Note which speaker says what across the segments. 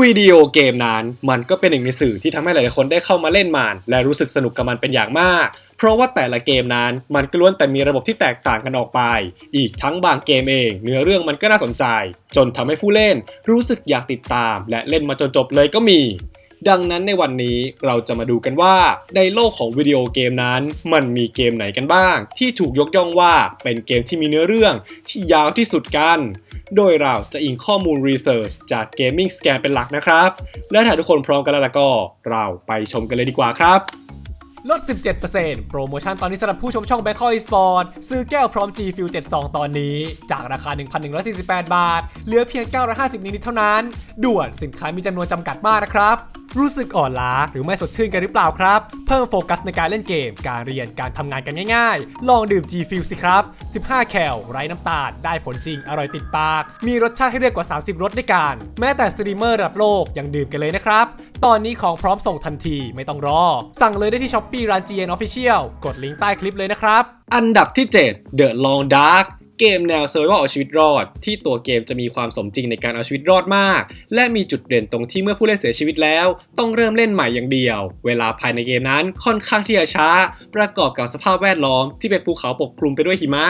Speaker 1: วิดีโอเกมนั้น มันก็เป็นหนึ่งในสื่อที่ทำให้หลายๆคนได้เข้ามาเล่นมัน และรู้สึกสนุกกับมันเป็นอย่างมาก เพราะว่าแต่ละเกมนั้นมันก็ล้วนแต่มีระบบที่แตกต่างกันออกไป อีกทั้งบางเกมเอง เนื้อเรื่องมันก็น่าสนใจ จนทำให้ผู้เล่นรู้สึกอยากติดตาม และเล่นมาจนจบเลยก็มี ดังนั้นในวันนี้เราจะมาดูกันว่า ในโลกของวิดีโอเกมนั้น มันมีเกมไหนกันบ้าง ที่ถูกยกย่องว่าเป็นเกมที่มีเนื้อเรื่องที่ยาวที่สุดกัน โดยเราจะอิงข้อมูลรีเสิร์ชจาก Gaming Scan เป็นหลักนะครับ และถ้าทุกคนพร้อมกันแล้วก็เราไปชมกันเลยดีกว่าครับ
Speaker 2: ลด 17%โปรโมชั่นตอนนี้สำหรับผู้ชมช่อง Bangkok Esport ซื้อแก้วพร้อม G Fuel 72 ตอนนี้ จากราคา 1,148 บาท เหลือเพียง 950 นิดๆเท่านั้น ด่วนสินค้ามีจำนวนจำกัดมากนะครับ รู้สึกอ่อนล้าหรือไม่สดชื่นกันหรือเปล่าครับ เพิ่มโฟกัสในการเล่นเกม การเรียนการทำงานกันง่ายๆ ลองดื่ม G Fuel สิครับ 15 แคลไร้น้ำตาล ได้ผลจริง อร่อยติดปาก มีรสชาติให้เลือกกว่า 30 รสด้วยกัน แม้แต่สตรีมเมอร์ระดับโลกยังดื่มกันเลยนะครับ ตอนนี้ของพร้อมส่งทันทีไม่ต้องรอ สั่งเลยได้ที่ Shopee ร้าน GN Official กดลิงก์ใต้คลิปเลยนะครับ
Speaker 1: อันดับที่ 7 The Long Dark เกมแนวเซอร์ว่าเอาชีวิตรอด ที่ตัวเกมจะมีความสมจริงในการเอาชีวิตรอดมาก และมีจุดเด่นตรงที่เมื่อผู้เล่นเสียชีวิตแล้ว ต้องเริ่มเล่นใหม่อย่างเดียว เวลาภายในเกมนั้นค่อนข้างที่จะช้า ประกอบกับสภาพแวดล้อมที่เป็นภูเขาปกคลุมไปด้วยหิมะ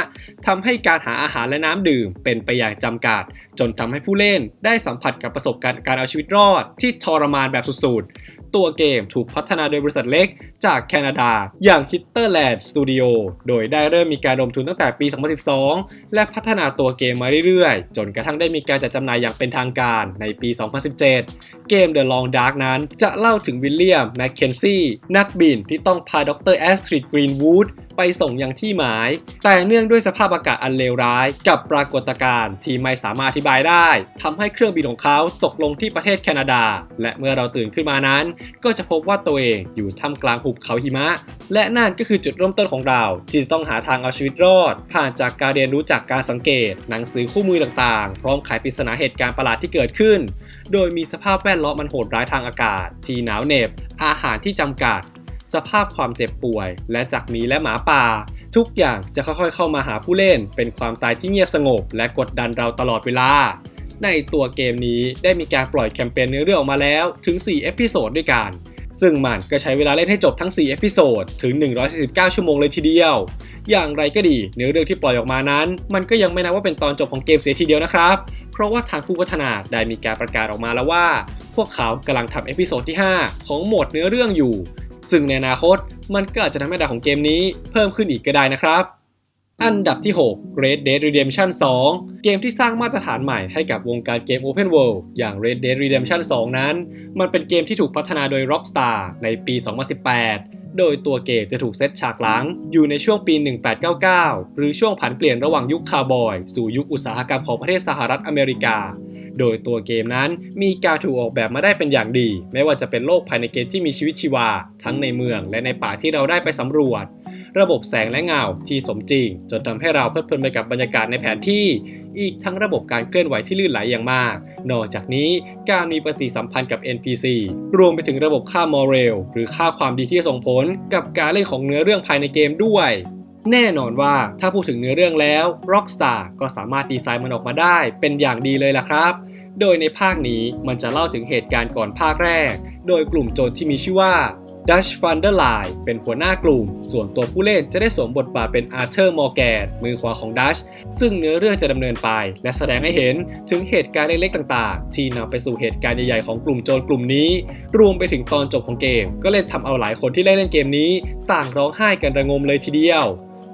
Speaker 1: ทำให้การหาอาหารและน้ำดื่มเป็นไปอย่างจำกัด จนทำให้ผู้เล่นได้สัมผัสกับประสบการณ์การเอาชีวิตรอด ที่ทรมานแบบสุดๆ ตัวเกมถูกพัฒนาโดยบริษัทเล็กจากแคนาดา อย่าง Kitterland Studio โดยได้เริ่มมีการระดมทุนตั้งแต่ปี 2012 และพัฒนาตัวเกมมาเรื่อยๆ จนกระทั่งได้มีการจัดจำหน่ายอย่างเป็นทางการในปี 2017 เกม The Long Dark นั้นจะเล่าถึงวิลเลียมแมคเคนซี่นักบินที่ต้องพาดรแอสตริดกรีนวูด ไปส่งยังที่หมาย แต่เนื่องด้วยสภาพอากาศอันเลวร้าย กับปรากฏการณ์ที่ไม่สามารถอธิบายได้ทำให้เครื่องบินของเขาตกลงที่ประเทศแคนาดา และเมื่อเราตื่นขึ้นมานั้น ก็จะพบว่าตัวเองอยู่ท่ามกลางหุบเขาหิมะ และนั่นก็คือจุดเริ่มต้นของเราที่ต้องหาทางเอาชีวิตรอด ผ่านจากการเรียนรู้จากการสังเกต หนังสือคู่มือต่างๆ พร้อมไขปริศนาเหตุการณ์ประหลาดที่เกิดขึ้น โดยมีสภาพแวดล้อมมันโหดร้ายทางอากาศ ที่หนาวเหน็บ อาหารที่จำกัด สภาพความเจ็บป่วย และจากหมีและหมาป่า ทุกอย่างจะค่อยๆเข้ามาหาผู้เล่น เป็นความตายที่เงียบสงบ และกดดันเราตลอดเวลา ในตัวเกมนี้ได้มีการปล่อยแคมเปญเนื้อเรื่องออกมาแล้วถึง 4 เอพิโซดด้วยกันซึ่งมันก็ใช้เวลาเล่นให้จบทั้ง 4 เอพิโซด ถึง 149 ชั่วโมงเลยทีเดียว อย่างไรก็ดี เนื้อเรื่องที่ปล่อยออกมานั้น มันก็ยังไม่นับว่าเป็นตอนจบของเกมเสียทีเดียวนะครับ เพราะว่าทางผู้พัฒนาได้มีการประกาศออกมาแล้วว่า พวกเขากำลังทำเอพิโซดที่ 5 ของโหมดเนื้อเรื่องอยู่ ซึ่งในอนาคตมันก็อาจจะทำให้ดาวของเกมนี้เพิ่มขึ้นอีกก็ได้นะครับ อันดับที่ 6 Red Dead Redemption 2 เกมที่สร้างมาตรฐานใหม่ให้กับวงการเกม Open World อย่าง Red Dead Redemption 2 นั้น มันเป็นเกมที่ถูกพัฒนาโดย Rockstar ในปี 2018โดยตัวเกมจะถูกเซตฉากหลัง อยู่ในช่วงปี 1899 หรือช่วงผันเปลี่ยนระหว่างยุคคาร์บอย สู่ยุคอุตสาหกรรมของประเทศสหรัฐอเมริกา โดยตัวเกมนั้นมีการถูกออกแบบมาได้เป็นอย่างดี ไม่ว่าจะเป็นโลกภายในเกมที่มีชีวิตชีวา ทั้งในเมืองและในป่าที่เราได้ไปสำรวจ ระบบแสงและเงาที่สมจริง จนทำให้เราเพลิดเพลินไปกับบรรยากาศในแผนที่ อีกทั้งระบบการเคลื่อนไหวที่ลื่นไหลอย่างมาก นอกจากนี้การมีปฏิสัมพันธ์กับ NPC รวมไปถึงระบบค่ามอเรลหรือค่าความดีที่ส่งผลกับการเล่นของเนื้อเรื่องภายในเกมด้วย แน่นอนว่าถ้าพูดถึงเนื้อเรื่องแล้ว Rockstar ก็สามารถดีไซน์มันออกมาได้เป็นอย่างดีเลยล่ะครับ โดยในภาคนี้มันจะเล่าถึงเหตุการณ์ก่อนภาคแรก โดยกลุ่มโจรที่มีชื่อว่า Dutch f u n d e r l i n e เป็นหัวหน้ากลุ่ม ส่วนตัวผู้เล่นจะได้สวมบทบาทเป็นอาร์เธอร์มอร์แกนมือขวาของดัชซึ่งเนื้อเรื่องจะดำเนินไป และแสดงให้เห็นถึงเหตุการณ์เล็กๆต่างๆ ที่นำไปสู่เหตุการณ์ใหญ่ๆของกลุ่มโจรกลุ่มนี้ รวมไปถึงตอนจบของเกม ก็เล่นทำเอาหลายคนที่เล่นเล่นเกมนี้ ต่างร้องไห้กันระงมเลยทีเดียว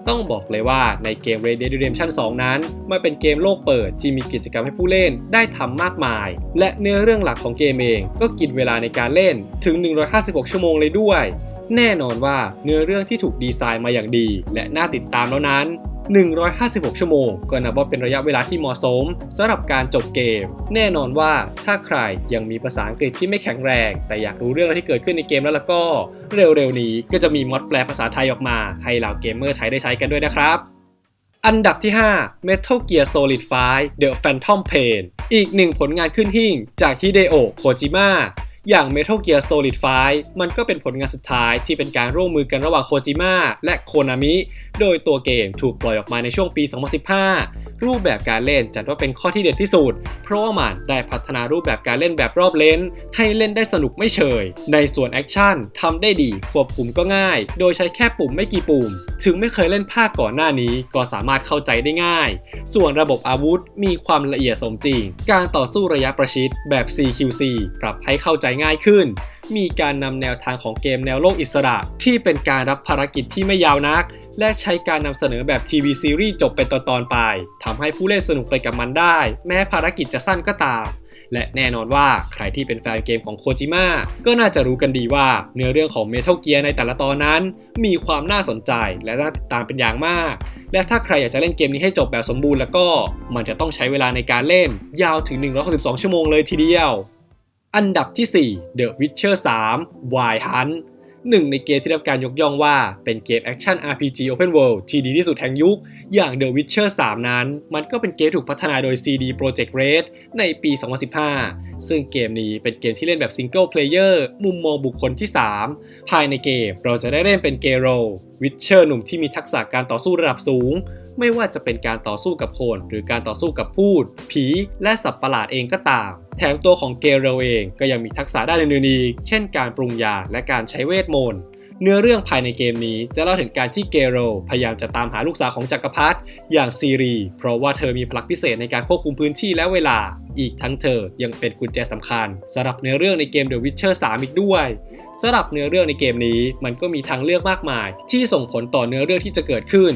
Speaker 1: ต้องบอกเลยว่าในเกม Red Dead Redemption 2 นั้น มันเป็นเกมโลกเปิดที่มีกิจกรรมให้ผู้เล่นได้ทำมากมาย และเนื้อเรื่องหลักของเกมเองก็กินเวลาในการเล่นถึง 156 ชั่วโมงเลยด้วย แน่นอนว่าเนื้อเรื่องที่ถูกดีไซน์มาอย่างดี และน่าติดตามแล้วนั้น 156 ชั่วโมง ก็นับว่าเป็นระยะเวลาที่เหมาะสมสำหรับการจบเกม แน่นอนว่าถ้าใครยังมีภาษาอังกฤษที่ไม่แข็งแรง แต่อยากรู้เรื่องราวที่เกิดขึ้นในเกมแล้วล่ะก็ เร็วๆนี้ก็จะมีมอดแปลภาษาไทยออกมา ให้เหล่าเกมเมอร์ไทยได้ใช้กันด้วยนะครับอันดับที่ 5 Metal Gear Solid 5 The Phantom Pain อีกหนึ่งผลงานขึ้นหิ่งจากฮิเดโอะโคจิมะ อย่าง Metal Gear Solid 5 มันก็เป็นผลงานสุดท้ายที่เป็นการร่วมมือกันระหว่างโคจิมะและโคนามิ โดยตัวเกมถูกปล่อยออกมาในช่วงปี 2015 รูปแบบการเล่นจัดว่าเป็นข้อที่เด็ดที่สุด เพราะว่ามันได้พัฒนารูปแบบการเล่นแบบรอบเลนให้เล่นได้สนุกไม่เฉย ในส่วนแอคชั่นทำได้ดีควบคุมก็ง่าย โดยใช้แค่ปุ่มไม่กี่ปุ่ม ถึงไม่เคยเล่นภาคก่อนหน้านี้ ก็สามารถเข้าใจได้ง่าย ส่วนระบบอาวุธมีความละเอียดสมจริง การต่อสู้ระยะประชิดแบบ CQC ปรับให้เข้าใจง่ายขึ้น มีการนำแนวทางของเกมแนวโลกอิสระ ที่เป็นการรับภารกิจที่ไม่ยาวนัก และใช้การนำเสนอแบบทีวีซีรีส์จบเป็นตอนๆไปทำให้ผู้เล่นสนุกไปกับมันได้ แม้ภารกิจจะสั้นก็ตามและแน่นอนว่าใครที่เป็นแฟนเกมของโคจิมะก็น่าจะรู้กันดีว่าเนื้อเรื่องของ Metal Gear ในแต่ละตอนนั้น มีความน่าสนใจและน่าติดตามเป็นอย่างมาก และถ้าใครอยากจะเล่นเกมนี้ให้จบแบบสมบูรณ์แล้วก็ มันจะต้องใช้เวลาในการเล่น ยาวถึง 162 ชั่วโมงเลยทีเดียว อันดับที่ 4 The Witcher 3 Wild Hunt หนึ่งในเกมที่ได้รับการยกย่องว่าเป็นเกมแอคชั่น RPG Open World ที่ดีที่สุดแห่งยุค อย่าง The Witcher 3 นั้น มันก็เป็นเกมถูกพัฒนาโดย CD Projekt Red ในปี 2015 ซึ่งเกมนี้เป็นเกมที่เล่นแบบ Single Player มุมมองบุคคลที่ 3 ภายในเกมเราจะได้เล่นเป็นเกโรวิชเชอร์หนุ่มที่มีทักษะการต่อสู้ระดับสูง ไม่ว่าจะเป็นการต่อสู้กับคน หรือการต่อสู้กับพูด ผี และสัตว์ประหลาดเองก็ตาม แถมตัวของเกเรลเองก็ยังมีทักษะด้านอื่นๆอีกเช่นการปรุงยาและการใช้เวทมนต์เนื้อเรื่องภายในเกมนี้จะเล่าถึงการที่เกโร พยายามจะตามหาลูกสาวของจักรพรรดิอย่างซีรี เพราะว่าเธอมีพลังพิเศษในการควบคุมพื้นที่และเวลา อีกทั้งเธอยังเป็นกุญแจสำคัญสำหรับเนื้อเรื่องในเกม The Witcher 3 อีกด้วยสำหรับเนื้อเรื่องในเกมนี้มันก็มีทางเลือกมากมาย ที่ส่งผลต่อเนื้อเรื่องที่จะเกิดขึ้น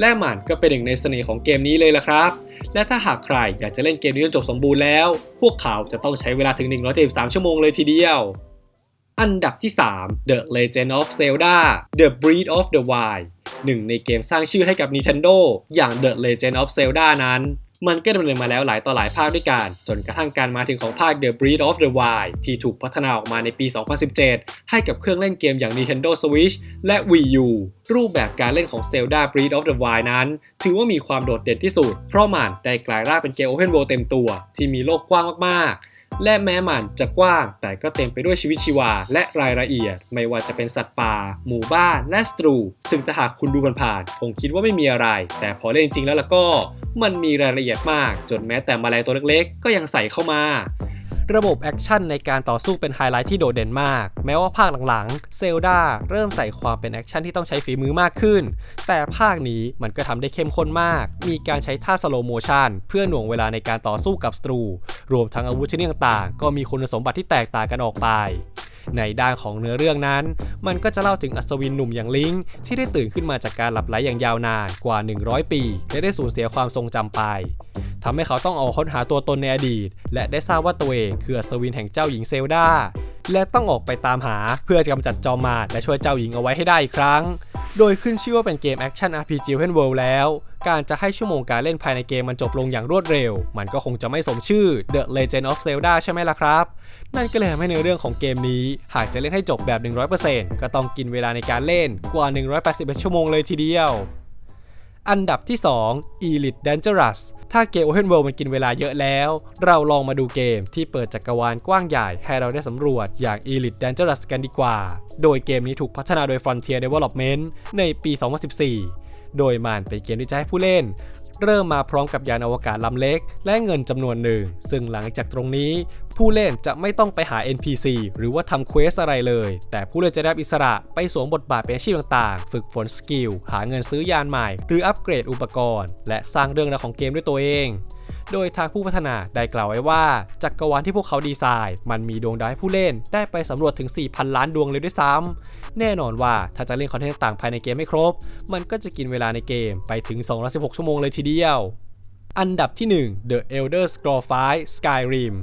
Speaker 1: และมันก็เป็นหนึ่งในเสน่ห์ของเกมนี้เลยละครับ และถ้าหากใครอยากจะเล่นเกมนี้จนจบสมบูรณ์แล้ว พวกเขาจะต้องใช้เวลาถึง 173 ชั่วโมงเลยทีเดียว อันดับที่ 3 The Legend of Zelda The Breath of the Wild หนึ่งในเกมสร้างชื่อให้กับ Nintendo อย่าง The Legend of Zelda นั้น มันก็ดำเนินมาแล้วหลายต่อหลายภาคด้วยกัน จนกระทั่งการมาถึงของภาค The Breath of the Wild ที่ถูกพัฒนาออกมาในปี 2017 ให้กับเครื่องเล่นเกมอย่าง Nintendo Switch และ Wii U รูปแบบการเล่นของ Zelda Breath of the Wild นั้น ถือว่ามีความโดดเด่นที่สุด เพราะมันได้กลายร่างเป็นเกม Open World เต็มตัว ที่มีโลกกว้างมากๆ และแม้มันจะกว้าง แต่ก็เต็มไปด้วยชีวิตชีวา และรายละเอียด ไม่ว่าจะเป็นสัตว์ป่า หมู่บ้าน และสตรู ซึ่งถ้าหากคุณดูผ่านๆคงคิดว่าไม่มีอะไร แต่พอเล่นจริงแล้วล่ะก็ มันมีรายละเอียดมาก จนแม้แต่แมลงตัวเล็กๆ ก็ยังใส่เข้ามา
Speaker 2: ระบบแอคชั่นในการต่อสู้เป็นไฮไลท์ที่โดดเด่นมาก แม้ว่าภาคหลังๆเซลดาเริ่มใส่ความเป็นแอคชั่นที่ต้องใช้ฝีมือมากขึ้น แต่ภาคนี้มันก็ทำได้เข้มข้นมาก มีการใช้ท่าสโลโมชันเพื่อหน่วงเวลาในการต่อสู้กับสตรู รวมทั้งอาวุธชนิดต่างๆ ก็มีคุณสมบัติที่แตกต่างกันออกไปในด้านของเนื้อเรื่องนั้น มันก็จะเล่าถึงอัศวินหนุ่มอย่างลิงค์ที่ได้ตื่นขึ้นมาจากการหลับไหลอย่างยาวนานกว่า 100 ปี และได้สูญเสียความทรงจำไป ทำให้เขาต้องออกค้นหาตัวตนในอดีต และได้ทราบว่าตัวเองคืออัศวินแห่งเจ้าหญิงเซลดาและต้องออกไปตามหาเพื่อกำจัดจอมมารและช่วยเจ้าหญิงเอาไว้ให้ได้อีกครั้ง โดยขึ้นชื่อว่าเป็นเกมแอคชั่น RPG Open World แล้ว การจะให้ชั่วโมงการเล่นภายในเกมมันจบลงอย่างรวดเร็ว มันก็คงจะไม่สมชื่อ The Legend of Zelda ใช่ไหมล่ะครับ นั่นก็เลยทำให้ในเรื่องของเกมนี้ หากจะเล่นให้จบแบบ 100%ก็ต้องกินเวลาในการเล่นกว่า 181 ชั่วโมงเลยทีเดียวอันดับที่ 2 Elite Dangerous ถ้าเกม Open World มันกินเวลาเยอะแล้ว เราลองมาดูเกมที่เปิดจักรวาลกว้างใหญ่ให้เราได้สำรวจอย่าง Elite Dangerous กันดีกว่า โดยเกมนี้ถูกพัฒนาโดย Frontier Development ในปี 2014 โดยมันเป็นเกมที่จะให้ผู้เล่น เริ่มมาพร้อมกับยานอวกาศลำเล็ก และเงินจำนวนหนึ่ง ซึ่งหลังจากตรงนี้ ผู้เล่นจะไม่ต้องไปหา NPC หรือว่าทำเควสอะไรเลย แต่ผู้เล่นจะได้รับอิสระไปสวมบทบาทเป็นอาชีพต่างๆ ฝึกฝนสกิล หาเงินซื้อยานใหม่ หรืออัปเกรดอุปกรณ์ และสร้างเรื่องราวของเกมด้วยตัวเองโดยทางผู้พัฒนาได้กล่าวไว้ว่า จักรวาลที่พวกเขาดีไซน์ มันมีดวงดาวให้ผู้เล่นได้ไปสำรวจถึง 4,000 ล้านดวงเลยด้วยซ้ำ แน่นอนว่าถ้าจะเล่นคอนเทนต์ต่างภายในเกมไม่ครบ มันก็จะกินเวลาในเกมไปถึง 216 ชั่วโมงเลยทีเดียว อันดับที่ 1 The Elder Scrolls V Skyrim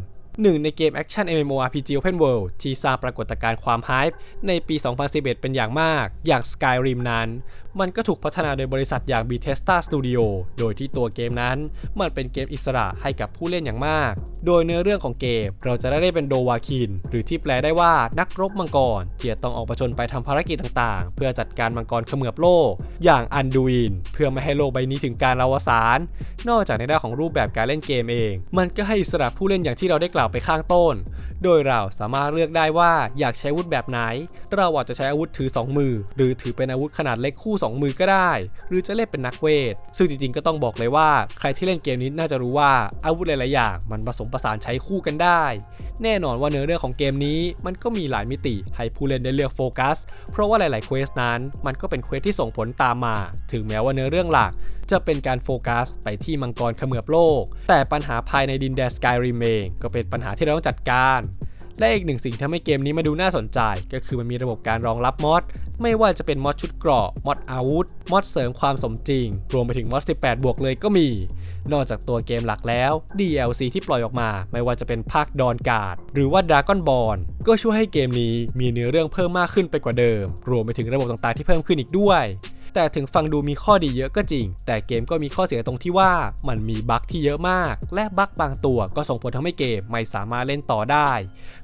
Speaker 2: หนึ่งในเกมแอคชั่น MMORPG Open World ที่สร้างปรากฏการณ์ความฮป์ในปี 2011 เป็นอย่างมาก อย่าง Skyrim นั้น มันก็ถูกพัฒนาโดยบริษัทอย่าง Bethesda Studio โดยที่ตัวเกมนั้น มันเป็นเกมอิสระให้กับผู้เล่นอย่างมาก โดยเนื้อเรื่องของเกมเราจะได้เล่นเป็นโดวาคิน หรือที่แปลได้ว่านักรบมังกรที่จะต้องออกประชนไปทำภารกิจต่างๆ เพื่อจัดการมังกรเขมือบโลก อย่างอันดูอินเพื่อไม่ให้โลกใบนี้ถึงการอวสานนอกจากในด้านของรูปแบบการเล่นเกมเอง มันก็ให้อิสระผู้เล่นอย่างที่เราได้กล่าวไปข้างต้น โดยเราสามารถเลือกได้ว่าอยากใช้อาวุธแบบไหน เราอาจจะใช้อาวุธถือ 2 มือ หรือถือเป็นอาวุธขนาดเล็กคู่ 2 มือก็ได้ หรือจะเล่นเป็นนักเวท ซึ่งจริงๆก็ต้องบอกเลยว่า ใครที่เล่นเกมนี้น่าจะรู้ว่าอาวุธหลายๆอย่างมันผสมผสานใช้คู่กันได้ แน่นอนว่าเนื้อเรื่องของเกมนี้มันก็มีหลายมิติให้ผู้เล่นได้เลือกโฟกัส เพราะว่าหลายๆเควสนั้นมันก็เป็นเควสที่ส่งผลตามมา ถึงแม้ว่าเนื้อเรื่องหลักจะเป็นการโฟกัสไปที่มังกรเขมือบโลก แต่ปัญหาภายในดินแดนสกายริมเองก็เป็นปัญหาที่เราต้องจัดการ และอีกหนึ่งสิ่งที่ทำให้เกมนี้มาดูน่าสนใจ ก็คือมันมีระบบการรองรับมอดไม่ว่าจะเป็นมอดชุดเกราะมอดอาวุธมอดเสริมความสมจริง รวมไปถึงมอด18 บวกเลยก็มี นอกจากตัวเกมหลักแล้ว DLC ที่ปล่อยออกมา ไม่ว่าจะเป็นภาคดอนการ์ดหรือว่า Dragon Ball ก็ช่วยให้เกมนี้มีเนื้อเรื่องเพิ่มมากขึ้นไปกว่าเดิม รวมไปถึงระบบต่างๆที่เพิ่มขึ้นอีกด้วย แต่ถึงฟังดูมีข้อดีเยอะก็จริง แต่เกมก็มีข้อเสียตรงที่ว่ามันมีบั๊กที่เยอะมาก และบั๊กบางตัวก็ส่งผลทำให้เกมไม่สามารถเล่นต่อได้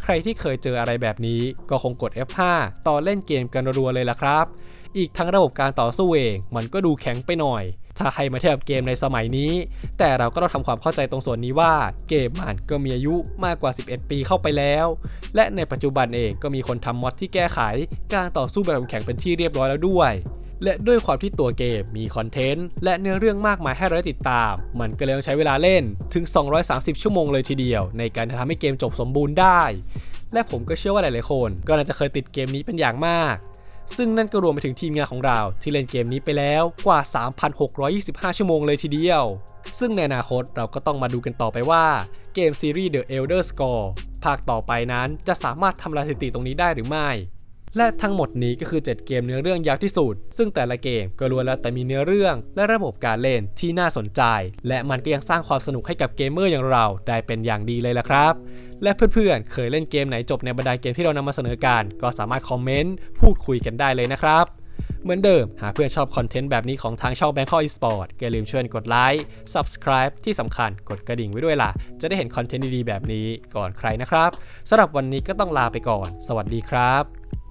Speaker 2: ใครที่เคยเจออะไรแบบนี้ก็คงกด F5 ตอนเล่นเกมกันรัวเลยล่ะครับ อีกทั้งระบบการต่อสู้เองมันก็ดูแข็งไปหน่อยถ้าใครมาเทียบเกมในสมัยนี้ แต่เราก็ต้องทำความเข้าใจตรงส่วนนี้ว่า เกมมันก็มีอายุมากกว่า 11 ปีเข้าไปแล้ว และในปัจจุบันเองก็มีคนทำมอดที่แก้ไข การต่อสู้แบบแข็งเป็นที่เรียบร้อยแล้วด้วย และด้วยความที่ตัวเกมมีคอนเทนต์และเนื้อเรื่องมากมายให้เราได้ติดตาม มันก็เลยต้องใช้เวลาเล่นถึง 230 ชั่วโมงเลยทีเดียว ในการทำให้เกมจบสมบูรณ์ได้ และผมก็เชื่อว่าหลายๆคน ก็น่าจะเคยติดเกมนี้เป็นอย่างมาก ซึ่งนั่นก็รวมไปถึงทีมงานของเราที่เล่นเกมนี้ไปแล้วกว่า 3,625 ชั่วโมงเลยทีเดียว ซึ่งในอนาคตเราก็ต้องมาดูกันต่อไปว่าเกมซีรีส์ The Elder Scrolls ภาคต่อไปนั้นจะสามารถทำลายสถิติตรงนี้ได้หรือไม่ และทั้งหมดนี้ก็คือ 7 เกมเนื้อเรื่องยาวที่สุด ซึ่งแต่ละเกมก็ล้วนแล้วแต่มีเนื้อเรื่องและระบบการเล่นที่น่าสนใจ และมันก็ยังสร้างความสนุกให้กับเกมเมอร์อย่างเราได้เป็นอย่างดีเลยละครับ และเพื่อนๆ เคยเล่นเกมไหนจบในบรรดาเกมที่เรานำมาเสนอกันก็สามารถคอมเมนต์พูดคุยกันได้เลยนะครับเหมือนเดิม หากเพื่อนชอบคอนเทนต์แบบนี้ของทางช่อง Bangkok Esport ก็อย่าลืมช่วยกดไลค์ Subscribe ที่สำคัญกดกระดิ่งไว้ด้วยล่ะ จะได้เห็นคอนเทนต์ดีๆแบบนี้ก่อนใครนะครับสำหรับวันนี้ก็ต้องลาไปก่อน สวัสดีครับ